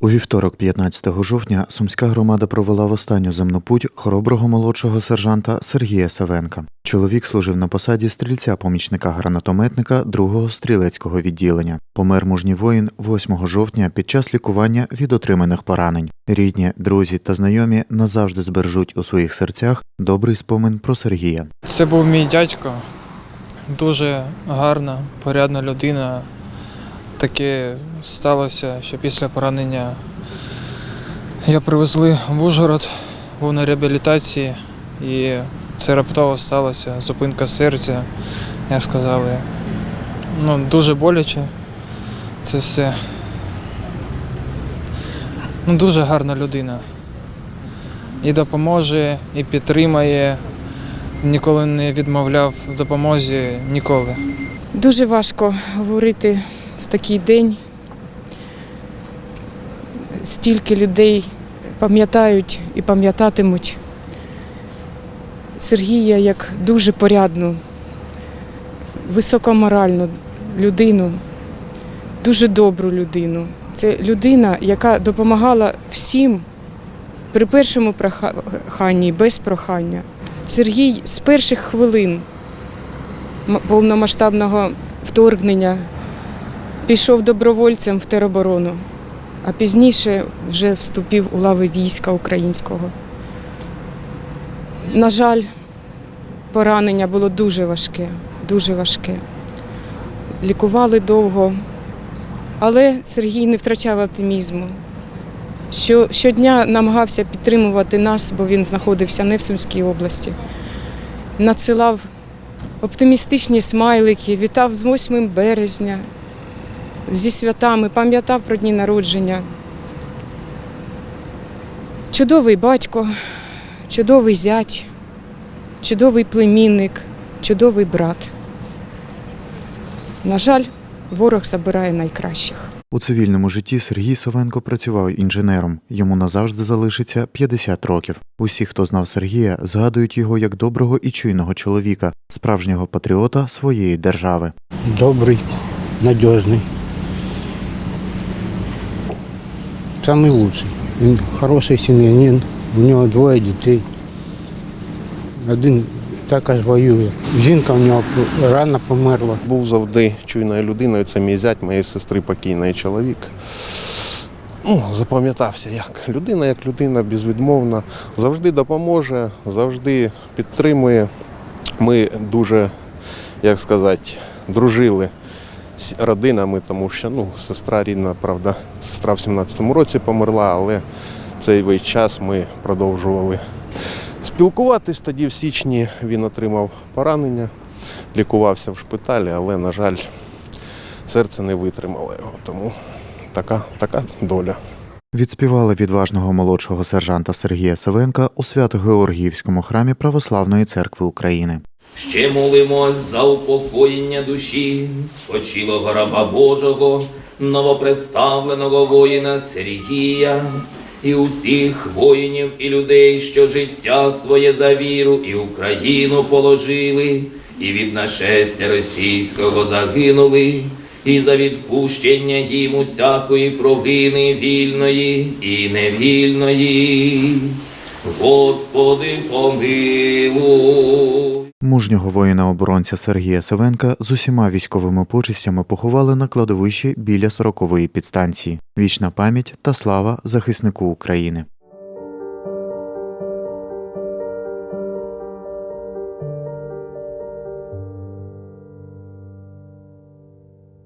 У вівторок, 15 жовтня, сумська громада провела в останню земну путь хороброго молодшого сержанта Сергія Савенка. Чоловік служив на посаді стрільця помічника гранатометника 2-го стрілецького відділення. Помер мужній воїн 8 жовтня під час лікування від отриманих поранень. Рідні, друзі та знайомі назавжди збережуть у своїх серцях добрий спомин про Сергія. Це був мій дядько, дуже гарна, порядна людина. Таке сталося, що після поранення я привезли в Ужгород, був на реабілітації, і це раптово сталося. Зупинка серця, як сказали. Ну, дуже боляче це все. Ну, дуже гарна людина. І допоможе, і підтримає ніколи не відмовляв допомозі, ніколи. Дуже важко говорити такий день. Стільки людей пам'ятають і пам'ятатимуть Сергія як дуже порядну, високоморальну людину, дуже добру людину. Це людина, яка допомагала всім при першому проханні, без прохання. Сергій з перших хвилин повномасштабного вторгнення пішов добровольцем в тероборону, а пізніше вже вступив у лави війська українського. На жаль, поранення було дуже важке, дуже важке. Лікували довго, але Сергій не втрачав оптимізму. Що, щодня намагався підтримувати нас, бо він знаходився не в Сумській області. Надсилав оптимістичні смайлики, вітав з 8 березня, зі святами, пам'ятав про дні народження. Чудовий батько, чудовий зять, чудовий племінник, чудовий брат. На жаль, ворог забирає найкращих. У цивільному житті Сергій Савенко працював інженером. Йому назавжди залишиться 50 років. Усі, хто знав Сергія, згадують його як доброго і чуйного чоловіка, справжнього патріота своєї держави. добрый, надежный. Самый лучший. Він хороший сім'янин, у нього двоє дітей. Один також воює. Жінка в нього рано померла. Був завжди чуйною людиною. Це мій зять моєї сестри, покійний чоловік. Ну, запам'ятався як людина, як людина безвідмовна, завжди допоможе, завжди підтримує. Ми дуже, як сказати, дружили родинами, тому що ну, сестра рідна, правда, сестра в 17-му році померла, але цей весь час ми продовжували спілкуватись. Тоді в січні він отримав поранення, лікувався в шпиталі, але, на жаль, серце не витримало його. Тому така, така доля. Відспівали відважного молодшого сержанта Сергія Савенка у Свято-Георгіївському храмі Православної церкви України. Ще молимось за упокоєння душі спочилого раба Божого, новоприставленого воїна Сергія і усіх воїнів і людей, що життя своє за віру і Україну положили, і від нашестя російського загинули, і за відпущення їм усякої провини вільної і невільної. Господи, помилуй. Мужнього воїна-оборонця Сергія Савенка з усіма військовими почистями поховали на кладовищі біля 40-ї підстанції. Вічна пам'ять та слава захиснику України.